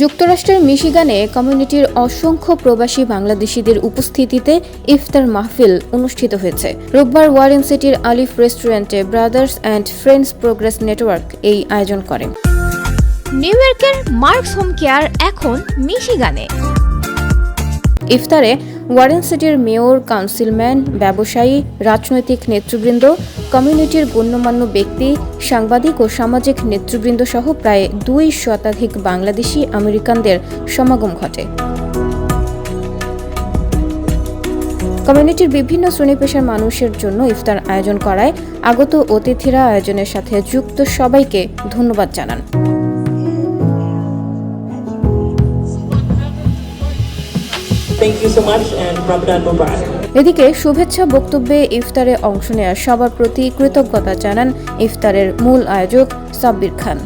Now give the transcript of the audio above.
যুক্তরাষ্ট্রের মিশিগানে কমিউনিটির অসংখ্য প্রবাসী বাংলাদেশিদের উপস্থিতিতে ইফতার মাহফিল অনুষ্ঠিত হয়েছে। রোববার ওয়ারেন সিটির আলিফ রেস্টুরেন্টে brothers and friends progress network এই আয়োজন করে। নিউ ইয়র্কের মার্কস হোম কেয়ার এখন মিশিগানে। ইফতারে ওয়ারেন সিটির মেয়র, কাউন্সিলম্যান, ব্যবসায়ী, রাজনৈতিক নেতৃবৃন্দ, কমিউনিটির গণ্যমান্য ব্যক্তি, সাংবাদিক ও সামাজিক নেতৃবৃন্দ সহ প্রায় দুই শতাধিক বাংলাদেশি আমেরিকানদের সমাগম ঘটে। কমিউনিটির বিভিন্ন শ্রেণি পেশার মানুষের জন্য ইফতার আয়োজন করায় আগত অতিথিরা আয়োজনের সাথে যুক্ত সবাইকে ধন্যবাদ জানান। এদিকে শুভেচ্ছা বক্তব্যে ইফতারে অংশ নেয়া সবার প্রতি কৃতজ্ঞতা জানান ইফতারের মূল আয়োজক সাব্বির খান।